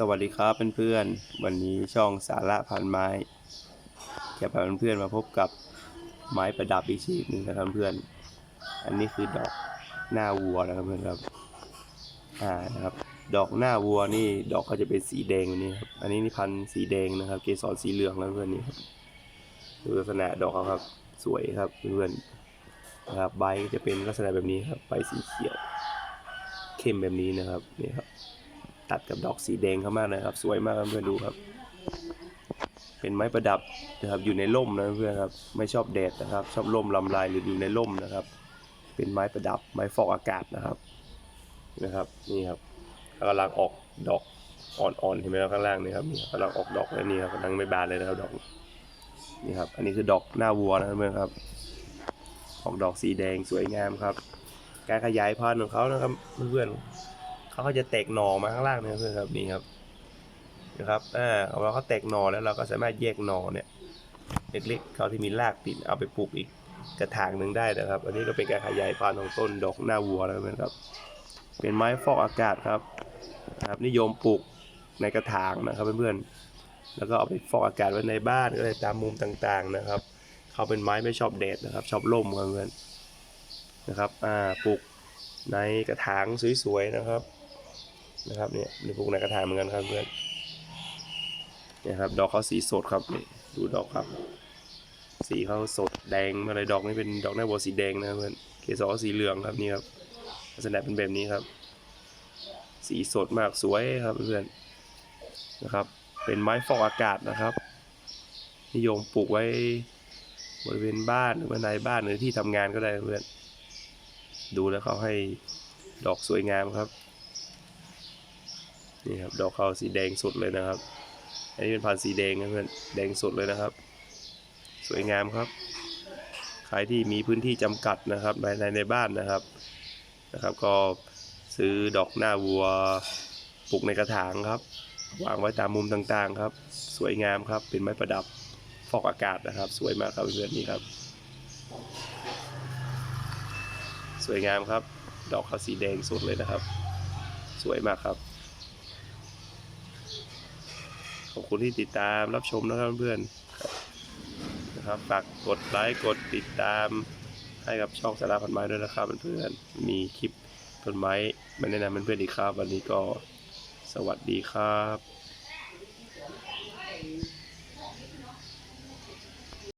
สวัสดีครับเพื่อนๆ วันนี้ช่องสาระพันไม้จะพาเพื่อนๆมาพบกับไม้ประดับอีกชนิดหนึ่งนะครับเพื่อน อันนี้คือดอกหน้าวัวนะครับเพื่อนครับ อ่านะครับ ดอกหน้าวัวนี่ดอกก็จะเป็นสีแดงนี้ครับ อันนี้นี่พันสีแดงนะครับ เกสรสีเหลืองแล้วเพื่อนนี่ครับดูลักษณะดอกเขาครับ สวยครับเพื่อนๆนะครับ ใบจะเป็นลักษณะแบบนี้ครับ ใบสีเขียว เข้มแบบนี้นะครับ นี่ครับ ตัดกับดอกสีแดงเข้ามากนะครับ สวยมากเพื่อนดูครับ เป็นไม้ประดับนะครับอยู่ในร่มนะเพื่อนครับไม่ชอบแดดนะครับ ชอบร่มลำลายหรืออยู่ในร่มนะครับ เป็นไม้ประดับไม้ฟอกอากาศนะครับนะครับนี่ครับกำลังออกดอกอ่อนๆเห็นไหมครับข้างล่างนี่ครับนี่กำลังออกดอกแล้วนี่ครับกำลังไม่บานเลยนะครับดอกนี่ครับ อันนี้คือดอกหน้าวัวนะครับเพื่อนครับ ออกดอกสีแดงสวยงามครับ การขยายพันธุ์ของเขานะครับเพื่อนๆ เขาก็จะแตกหน่อมาข้างล่างนะครับเพื่อนครับนี่ครับนะครับอ่าเราเขาแตกหน่อแล้วเราก็สามารถแยกหน่อเนี่ยเล็กๆเขาที่มีรากติดเอาไปปลูกอีกกระถางหนึ่งได้นะครับ อันนี้ก็เป็นการขยายพันธุ์ของต้นดอกหน้าวัวนะครับเพื่อนครับ เป็นไม้ฟอกอากาศครับนะครับนิยมปลูกในกระถางนะครับเพื่อนๆแล้วก็เอาไปฟอกอากาศไว้ในบ้านก็ได้ตามมุมต่างๆนะครับเขาเป็นไม้ไม่ชอบแดดนะครับ ชอบร่มเพื่อนนะครับอ่าปลูกในกระถางสวยๆนะครับ นะครับเนี่ยในปลูกในกระถางเหมือนกันครับเพื่อนเนี่ยครับ ดอกเขาสีสดครับนี่ดูดอกครับ สีเขาสดแดงอะไรดอกนี่เป็นดอกหน้าบัวสีแดงนะเพื่อนเกสรสีเหลืองครับนี่ครับลักษณะเป็นแบบนี้ครับ สีสดมากสวยครับเพื่อนนะครับ เป็นไม้ฟอกอากาศนะครับ นิยมปลูกไว้บริเวณบ้านหรือว่าในบ้านหรือที่ทำงานก็ได้เพื่อน ดูแล้วเขาให้ดอกสวยงามครับ นี่ครับดอกเขาสีแดงสดเลยนะครับ อันนี้เป็นพันธุ์สีแดงนะเพื่อนแดงสดเลยนะครับ สวยงามครับ ใครที่มีพื้นที่จำกัดนะครับในในในบ้านนะครับนะครับ ก็ซื้อดอกหน้าวัวปลูกในกระถางครับวางไว้ตามมุมต่างๆครับ สวยงามครับ เป็นไม้ประดับฟอกอากาศนะครับ สวยมากครับเพื่อนๆนี่ครับ สวยงามครับ ดอกเขาสีแดงสดเลยนะครับ สวยมากครับ คุณที่ติดตามรับชมนะครับเพื่อนนะครับฝากกดไลค์กดติดตาม ให้กับช่องสาระพันไม้ด้วยนะครับเพื่อนๆมีคลิปต้นไม้มาแนะนำเพื่อนๆอีกครับ วันนี้ก็สวัสดีครับ